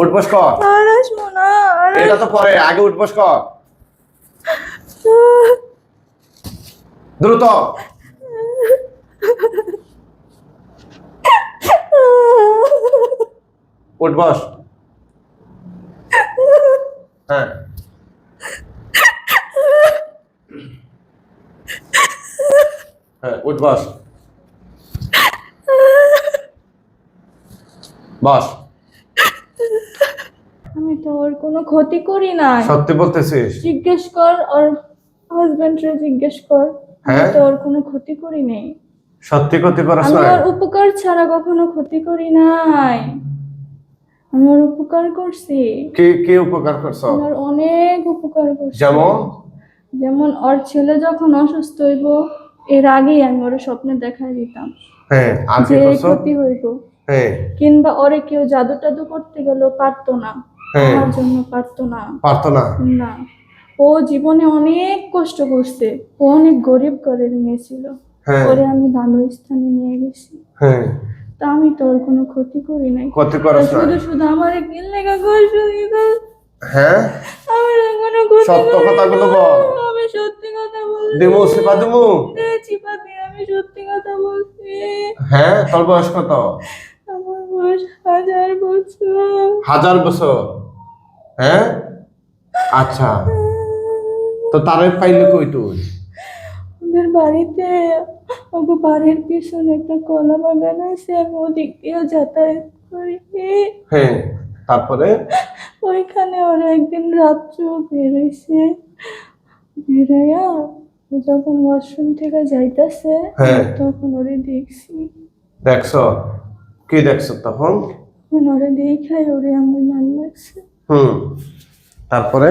উঠবস কর। এটা তো পরে আগে উঠবস কর। দ্রুত। উঠবস হ্যাঁ। হ্যাঁ উঠবস বস। তো ওর কোনো ক্ষতি করি না সত্যি বলতেছিস? জিজ্ঞেস কর ওর হাজবেন্ডরে জিজ্ঞেস কর হ্যাঁ? তো ওর কোনো ক্ষতি করি নাই। সত্যি ক্ষতি করাস আমি ওর উপকার ছাড়া কখনো ক্ষতি করি নাই। আমি ওর উপকার করছি। কি কি উপকার করছ? আমি ওর অনেক উপকার করছি। যেমন? যেমন ওর ছেলে যখন অসুস্থ হইব এর আগেই আমি ওর স্বপ্নে দেখাই দিতাম হ্যাঁ আর কি যে করছ? ক্ষতি হইব। হ্যাঁ। কিংবা ওরে কেউ জাদু টাদু করতে গেলেও পারতো না। আমার জন্য পারতো না। পারতো না। না। ও জীবনে অনেক কষ্ট করছে। ও অনেক গরিব ঘরের মেয়ে ছিল। হ্যাঁ। ওরে আমি ভালো স্থানে নিয়ে গেছি। হ্যাঁ। তা আমি তোর কোনো ক্ষতি করি নাই। ক্ষতি করস না। শুধু শুধু আমার একদিন লেখা কষ্ট দিতে হ্যাঁ? আমার কোনো ক্ষতি সত্য কথাগুলো বল। আমি সত্যি কথা বলছি। দিমু সিপা দিমু চিপাতে আমি সত্যি কথা বলছি। হ্যাঁ তোর বয়স কত? হাজার বছর। হ্যাঁ? আচ্ছা। তো তারে পাইলে কই তুই? ওদের বাড়িতে ওগো বাড়ির পিছনে একটা কলা বাগান আছে আমি ওদিক দিয়ে যাতায়াত করি। হ্যাঁ তারপরে? ওইখানে ওরা একদিন রাত্র বেরোইছে। বেরোয়া যখন ওয়াশরুম থেকে যাইতাছে হ্যাঁ। তখন ওরে দেখছি। দেখছ? কি দেখছ তখন? ওরে দেখাই ওরে আমার ভালো লাগছে। হুম তারপরে?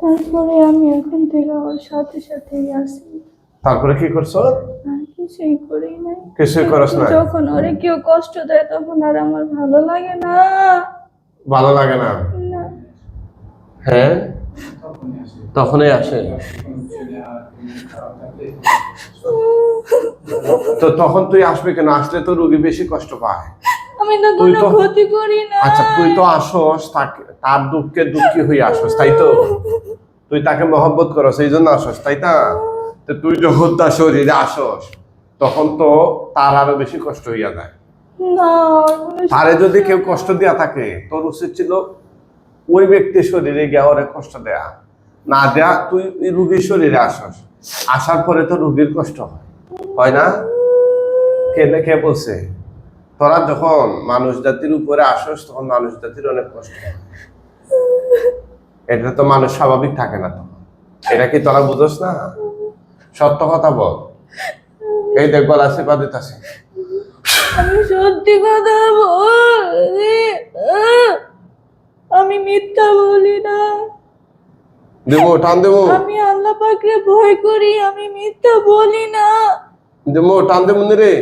তারপরে আমি এখন থেকে ওর সাথে সাথেই আসি তারপরে কি করছ? কিছুই করি নাই। কিছুই করস না যখন ওরে কেউ কষ্ট দেয় তখন আর আমার ভালো লাগে না। ভালো লাগে না? হ্যাঁ তখনই আসে। তো তখন তুই আসবে কেন? আসলে তো রুগী বেশি কষ্ট পায়। আমি তো কোনো ক্ষতি করি না। আচ্ছা তুই তো আসস তাকে তার দুঃখে দুঃখী হয়ে আসস তাই তো? তুই তাকে মহব্বত জন্য আসস তাই না? তো তুই যখন তার শরীরে আসস তখন তো তার আরও বেশি কষ্ট হইয়া যায়। তারে যদি কেউ কষ্ট দেয়া থাকে তোর উচিত ছিল ওই ব্যক্তির শরীরে গিয়া ওরে কষ্ট দেয়া। না দেয়া তুই রুগীর শরীরে আসস। আসার পরে তো রুগীর কষ্ট হয়। হয় না? কে কে বলছে? তোরা যখন মানুষ জাতির উপরে আসস তখন মানুষ জাতির অনেক কষ্ট হয়। এটা তো মানুষ স্বাভাবিক থাকে না তখন। এটা কি তোরা বুঝোস না? সত্য কথা বল। এই দেখ গলা চেপা দিতেছে। আমি সত্যি কথা বলি আমি মিথ্যা বলি না। দেবো টান দেবো। আমি আল্লাহ পাকরে ভয় করি আমি মিথ্যা বলি না। দেবো টান দেবো রে।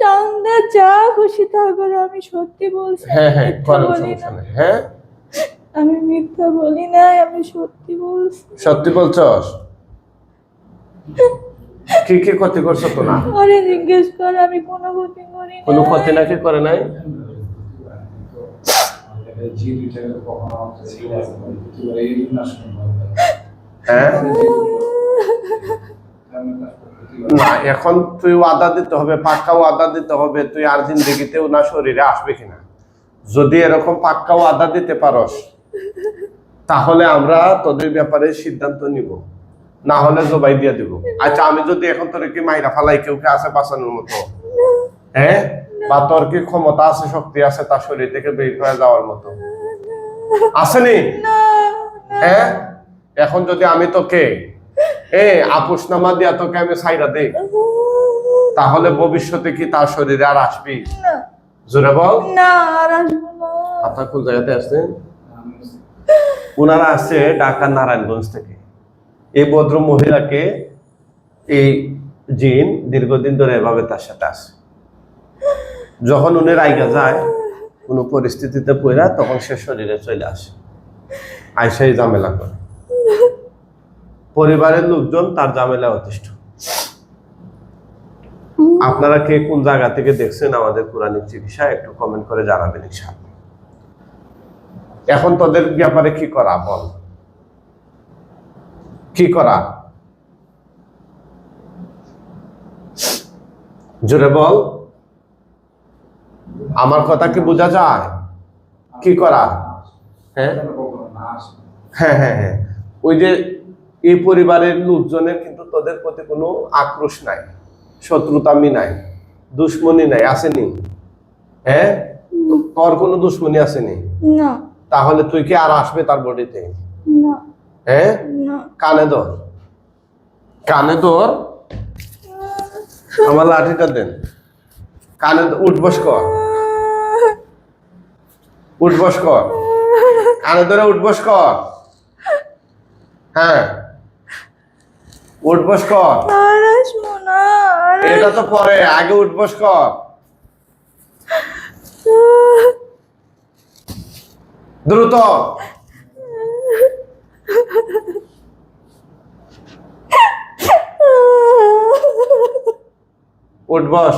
চান্দা যা খুশি তা করে আমি সত্যি বলছি হ্যাঁ হ্যাঁ মিথ্যা সমস্যা নেই হ্যাঁ? আমি মিথ্যা বলি না আমি সত্যি বলছি। সত্যি বলছস? কি কি ক্ষতি করছ তো না আরে জিজ্ঞেস কর আমি কোনো ক্ষতি করি না। কোনো ক্ষতি নাকি করে নাই? হ্যাঁ? না এখন তুই ওয়াদা দিতে হবে পাক্কা ওয়াদা দিতে হবে তুই আর জিন্দগিতেও না শরীরে আসবে কিনা। যদি এরকম পাক্কা ওয়াদা দিতে পারস তাহলে আমরা তোদের ব্যাপারে সিদ্ধান্ত নিব। না হলে জবাই দিয়ে দিব। আচ্ছা আমি যদি এখন তোর কি মাইরা ফালাই কেউ কে আছে বাঁচানোর মতো? হ্যাঁ? বা তোর কি ক্ষমতা আছে শক্তি আছে তার শরীর থেকে বের হয়ে যাওয়ার মতো? আসেনি না। হ্যাঁ? এখন যদি আমি তোকে এ আপুস নামা দিয়া তোকে আমি সাইরা দেই। তাহলে ভবিষ্যতে কি তার শরীরে আর আসবি? জোরে বল। না আর আপনার কোন জায়গাতে আসছেন ওনারা আসছে ঢাকা নারায়ণগঞ্জ থেকে। এই ভদ্র মহিলাকে এই জিন দীর্ঘদিন ধরে এভাবে তার সাথে আসে যখন উনি রাইগা যায় কোনো পরিস্থিতিতে পড়া তখন সে শরীরে চলে আসে। আইসাই ঝামেলা করে। পরিবারের লোকজন তার ঝামেলা অতিষ্ঠ। আপনারা কে কোন জায়গা থেকে দেখছেন আমাদের পুরাণিক চিকিৎসা একটু কমেন্ট করে জানাবেন এখন তোদের ব্যাপারে কি করা বল? কি করা? জোরে বল। আমার কথা কি বোঝা যায়? কি করা? হ্যাঁ? হ্যাঁ হ্যাঁ হ্যাঁ। ওই যে এই পরিবারের লোকজনের কিন্তু তোদের প্রতি কোনো আক্রোশ নাই শত্রুতামি নাই দুশ্মনী নাই আসেনি? হ্যাঁ? তোর কোনো দুশ্মনী আসেনি? না। তাহলে তুই কি আর আসবে তার বডিতে? না। হ্যাঁ? না। কানে ধর। কানে ধর। আমার লাঠিটা দেন। কানে উঠবস কর। উঠবস কর। কানে ধরে উঠবস কর। হ্যাঁ? উঠবস কর। এটা তো পরে আগে উঠবস কর। দ্রুত। উঠবস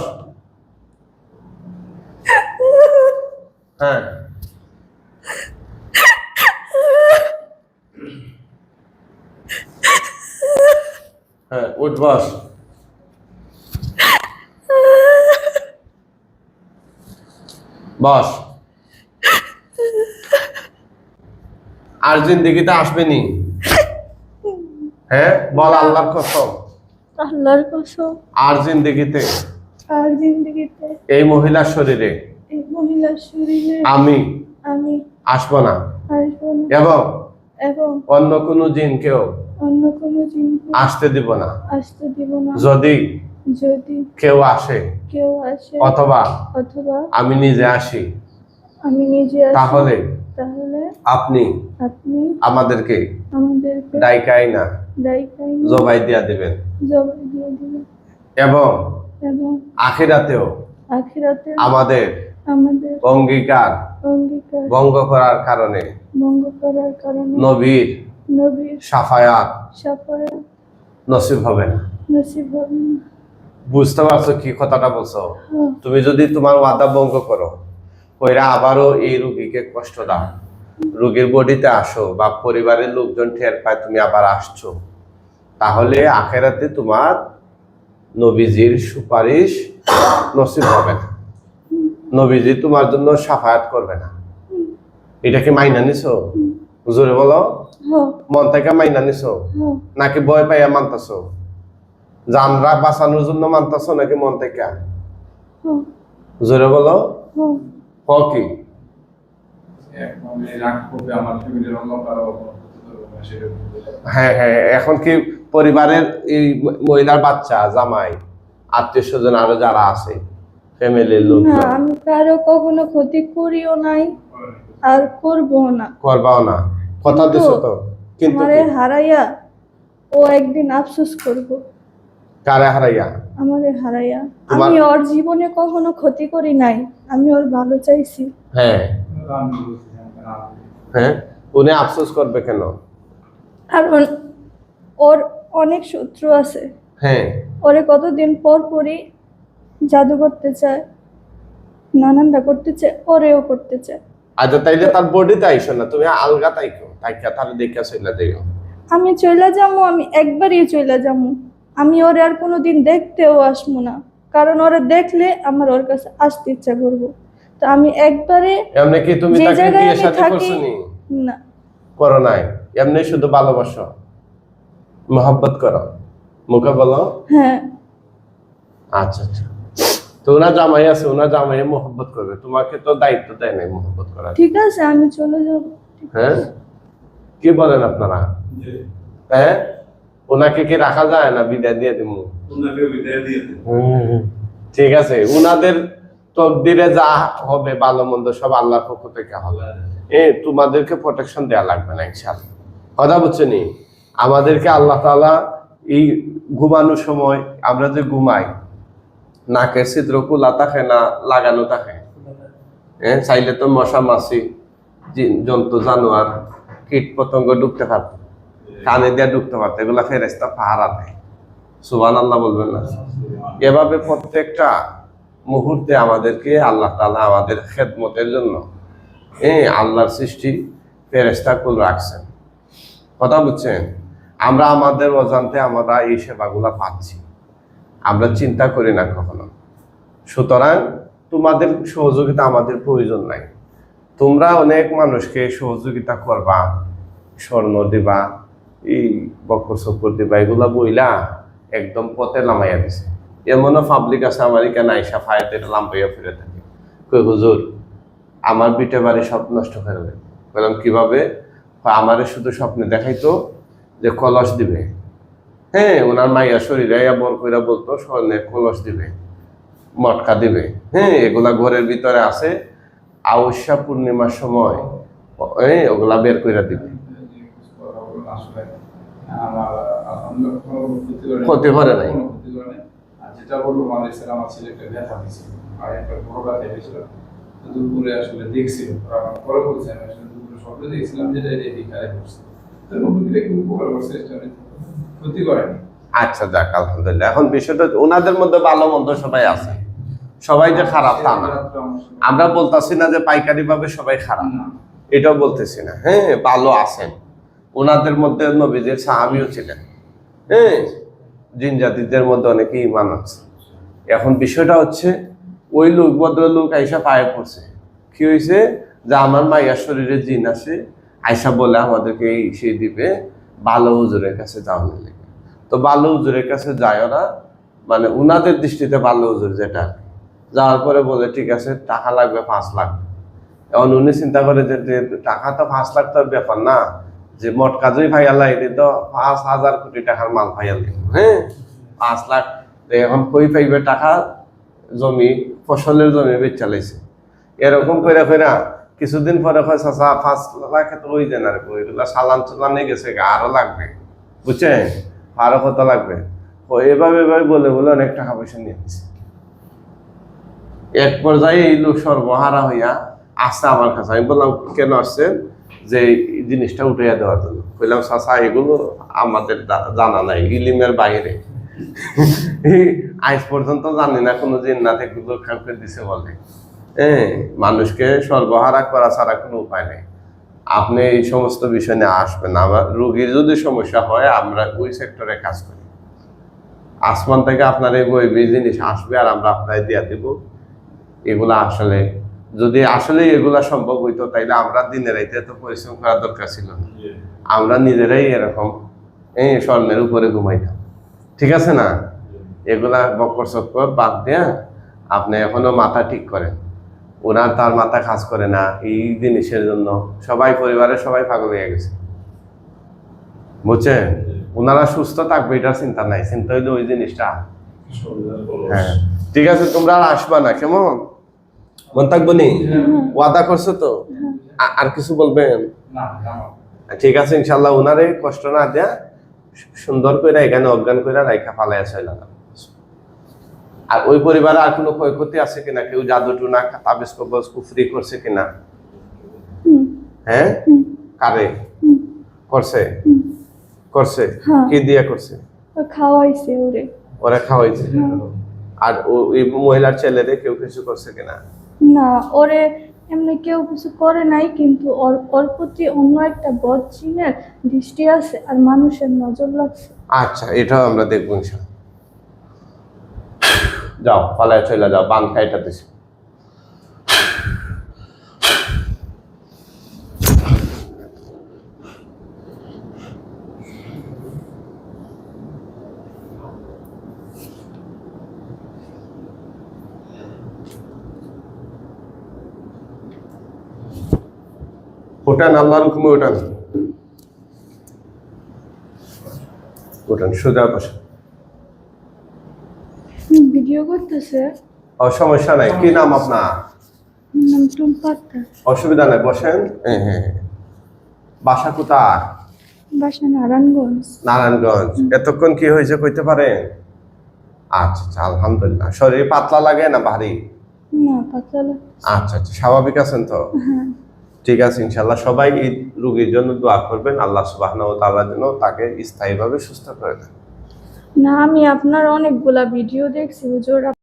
উঠবস বস আর জিন্দিগিতে আসবেনি। হ্যাঁ বল আল্লাহর কসম। আল্লাহর কসম। আর জিন্দিগিতে আর জিন্দগিতে এই মহিলার শরীরে। এই মহিলার শরীরে। আমি। আমি। আসব না। আসব না। এবং এবং অন্য কোনো জিনকেও। অন্য কোনো জিনিস আসতে দিব না। আসতে দিব না। যদি যদি কেউ আসে কেউ আসে অথবা অথবা আমি নিজে আসি আমি নিজে আসি তাহলে তাহলে আপনি আপনি আমাদেরকে আমাদেরকে ডাইকাই না দায়িকাই জবাই দিয়া দিবেন। জবাই দিয়ে দিবেন। এবং এবং আখিরাতেও আখিরাতে আমাদের আমাদের অঙ্গীকার অঙ্গীকার ভঙ্গ করার কারণে ভঙ্গ করার কারণে নবীর নবীর সাফায়াত। সাফায়া নসিব হবে না। নসিব হবে না। বুঝতে পারছ কি কথাটা বলছো? হ্যাঁ, তুমি যদি তোমার ওয়াদা ভঙ্গ করো ওইরা আবারও এই রুগীকে কষ্ট দাও। রুগীর বডিতে আসো বা পরিবারের লোকজন টের পায় তুমি আবার আসছো। তাহলে আখেরাতে তোমার নবীজির সুপারিশ নসিব হবে না। নবীজি তোমার জন্য সাফায়াত করবে না। এটা কি মাইনা নিছো? জোরে বলো হ্যাঁ, মন থেকে মাইনা নিছো? হ্যাঁ, নাকি ভয় পাইয়া মানতাছো? জানরা বাঁচানোর জন্য মানতাছো নাকি মন থেকে? হ্যাঁ, জোরে বলো। হ্যাঁ। কি? বলে। হ্যাঁ হ্যাঁ এখন কি পরিবারের এই মহিলার বাচ্চা জামাই আত্মীয় স্বজন আরও যারা আছে ফ্যামিলির লোক আমি কারও কখনো ক্ষতি করিও নাই। আর করব না। করবাও না। কথা দিছো তো। কিন্তু আমারে হারাইয়া ও একদিন আফসোস করব। কারে হারাইয়া? আমারে হারাইয়া। আমি ওর জীবনে কখনো ক্ষতি করি নাই। আমি ওর ভালো চাইছি। হ্যাঁ। হ্যাঁ? উনি আফসোস করবে কেন? কারণ ওর অনেক শত্রু আছে। হ্যাঁ। ওরে কতদিন পর পরই জাদু করতে চায় নানানটা করতে চায় ওরেও করতে চায়। আচ্ছা তাইলে তার বডিতে আইসো না তুমি আলগা তাইকো তাইকা তার দেখে চলে যাইও। আমি যাব আমি একবারই যাব আমি ওরে আর কোনোদিন দেখতেও আসব না কারণ ওরে দেখলে আমার ওর কাছে আসতে ইচ্ছা করব। তো আমি একবারে এমনি কি তুমি যে তাকে জায়গায় বিয়ে আমি সাথে থাকি- করছ নি না। করো নাই এমনি শুধু ভালোবাসো। মহব্বত করো। মুখে বলো। হ্যাঁ। আচ্ছা আচ্ছা। তো ওনার জামাই আছে ওনার জামাই মহব্বত করবে। তোমাকে তো দায়িত্ব দেয় নাই মহব্বত করার। ঠিক আছে আমি চলে যাব। হ্যাঁ? কি বলেন আপনারা? হ্যাঁ? ওনাকে কি রাখা যায় না বিদায় দিয়ে দিব? ওনাকে বিদায় দিয়ে ঠিক আছে উনাদের তকদিরে যা হবে ভালো মন্দ সব আল্লাহর পক্ষ থেকে হবে। এ তোমাদেরকে প্রোটেকশন দেওয়া লাগবে না ইনশাল্লাহ কথা বুঝছেনি আমাদেরকে আল্লাহ তাআলা এই ঘুমানোর সময় আমরা যে ঘুমাই নাকের ছিদ্র খোলা থাকে না লাগানো থাকে হ্যাঁ চাইলে তো মশা, মাছি জন্তু, জানোয়ার, কীট পতঙ্গ ঢুকতে পারত। কানে দিয়ে ঢুকতে পারত, এগুলা ফেরেস্তা পাহারা দেয়। সুবান আল্লাহ বলবেন না। এভাবে প্রত্যেকটা মুহূর্তে আমাদেরকে আল্লাহ তাআলা আমাদের খেদমতের জন্য হ্যাঁ আল্লাহর সৃষ্টি ফেরেস্তা কুল রাখছেন। কথা বুঝছেন? আমরা আমাদের অজান্তে আমরা এই সেবাগুলা পাচ্ছি। আমরা চিন্তা করি না কখনো। সুতরাং তোমাদের সহযোগিতা আমাদের প্রয়োজন নাই। তোমরা অনেক মানুষকে সহযোগিতা করবা, স্বর্ণ দিবা, এই বকর চকর দিবা, এগুলা বইলা একদম পথে নামাইয়া দিছে। এমনও পাবলিক আছে আমার এখানে আইসা লাম্পাইয়া ফিরে থাকে। কই হুজুর, আমার বিটে বাড়ি সব নষ্ট করে দেবে বললাম, কীভাবে? আমারে শুধু স্বপ্নে দেখাইতো যে কলস দিবে। হ্যাঁ ওনার মাইয়া শরীরে বর কইরা বলতো স্বর্ণের কলস দিবে, মটকা দিবে। হ্যাঁ এগুলা ঘরের ভিতরে আছে আউসা পূর্ণিমার সময় এই ওগুলা বের করে দিবে। আমার আমরা ক্ষতি করে নাই। যেটা বলল আমার ছেলেকে ব্যথা আর একটা দুপুরে আসলে পরে আসলে দুপুরে দেখছিলাম ক্ষতি করেনি। আচ্ছা যাক আলহামদুলিল্লাহ। এখন বিষয়টা ওনাদের মধ্যে ভালো মন্দ সবাই আছে। সবাই যে খারাপ তা না। আমরা বলতাছি না যে পাইকারি ভাবে সবাই খারাপ। এটাও বলতেছি না। হ্যাঁ ভালো আছেন। ওনাদের মধ্যে নবীদের সাহাবিও ছিলেন। হ্যাঁ জিন জাতিদের মধ্যে অনেকে ইমান আছে। এখন বিষয়টা হচ্ছে ওই লোক ভদ্রলোক আইসা পায়ে পড়ছে। কি হয়েছে যে আমার মাইয়ার শরীরে জিন আছে আইসা বলে আমাদেরকে এই সেই দিবে। ভালো হুজুরের কাছে যাওয়া লেগে। তো ভালো হুজুরের কাছে যায় না মানে উনাদের দৃষ্টিতে ভালো হুজুর যেটা যাওয়ার পরে বলে, ঠিক আছে, টাকা লাগবে পাঁচ লাখ। এখন উনি চিন্তা করে যে টাকা তো পাঁচ লাখ তো ব্যাপার না, যে মোট কাজই ভাইয়ালা এটি তো পাঁচ হাজার কোটি টাকার মাল ভাইয়াল হ্যাঁ? পাঁচ লাখ এখন কই পাইবে টাকা? জমি, ফসলের জমি বেচ চালাইছে এরকম করে করে কিছুদিন পরে কয় চাচা পাঁচ লাখে তো ওই দেন আর কি, সালান চালানে গেছে আরও লাগবে। বুঝছেন? আরও কত লাগবে? এভাবে এভাবে বলে বলে অনেক টাকা পয়সা নিয়ে এক পর্যায়ে এই লোক সর্বহারা হইয়া আসছে আমার কাছে। আমি বললাম কেন আসছেন? যে এই জিনিসটা উঠাইয়া দেওয়ার জন্য। বললাম চাচা এগুলো আমাদের জানা নাই ইলিমের বাইরে। আজ পর্যন্ত জানি না কোনো জিন্নাত এগুলো কাউকে দিছে বলে। হ্যাঁ মানুষকে সর্বহারা করা ছাড়া কোনো উপায় নেই। আপনি এই সমস্ত বিষয় নিয়ে আসবেন। আমার রোগীর যদি সমস্যা হয় আমরা ওই সেক্টরে কাজ করি। আসমান থেকে আপনার এই বই জিনিস আসবে আর আমরা আপনার দিয়ে দিব। এগুলা আসলে যদি আসলে এগুলা সম্ভব হইতো তাইলে আমরা দিনের রাইতে তো পরিশ্রম করার দরকার ছিল না। আমরা নিজেরাই এরকম এই স্বর্ণের উপরে ঘুমাইতাম। ঠিক আছে না? এগুলা বকর চক্কর বাদ দিয়া আপনি এখনও মাথা ঠিক করেন। ওনার তার মাথা কাজ করে না এই জিনিসের জন্য। সবাই পরিবারের সবাই পাগল হয়ে গেছে। বুঝছেন? ওনারা সুস্থ থাকবে এটা চিন্তা নাই। চিন্তা হইলে ওই জিনিসটা। হ্যাঁ। ঠিক আছে তোমরা আর আসবা না কেমন? মন থাকব নি ওয়াদা করছ তো? আর কিছু বলবেন? ঠিক আছে ইনশাল্লাহ ওনারে কষ্ট না দেয়া সুন্দর করে এখানে অজ্ঞান করে রাইখা পালাই আছে আর ওই পরিবারে আর কোনো ক্ষয়ক্ষতি আছে কিনা? কেউ জাদু টুনা তাবিজ কবজ কুফরি করছে কিনা? হ্যাঁ? কারে? করছে? করছে? হ্যাঁ। কি দিয়ে করছে? খাওয়াইছে ওরে। ওরা খাওয়াইছে? আর ওই মহিলার ছেলেরে কেউ কিছু করছে কিনা? না ওরে এমনি কেউ কিছু করে নাই কিন্তু ওর ওর প্রতি অন্য একটা বদ চিনের দৃষ্টি আছে আর মানুষের নজর লাগছে। আচ্ছা এটাও আমরা দেখব ইনশাল্লাহ। যাও পালায় চলে যাও বান খাইটা দিছি। ওটান আল্লাহর হুকুমে ওটান। ওটান সোজা বসে হুম, ও সমস্যা নাই। কি নাম আপনার? নাম অসুবিধা নাই বসেন। হ্যাঁ। বাসা কোথায়? বাসা নারায়ণগঞ্জ। নারায়ণগঞ্জ। এতক্ষণ কি হয়েছে কইতে পারেন? আচ্ছা আচ্ছা আলহামদুলিল্লাহ। শরীর পাতলা লাগে না ভারী? না পাতলা লাগছে। আচ্ছা আচ্ছা স্বাভাবিক আছেন তো? হ্যাঁ। ঠিক আছে ইনশাল্লাহ সবাই এই রোগীর জন্য দোয়া করবেন। আল্লাহ সুবাহ যেন তাকে স্থায়ীভাবে সুস্থ করে দেন না আমি আপনার অনেকগুলা ভিডিও দেখছি হুজুর।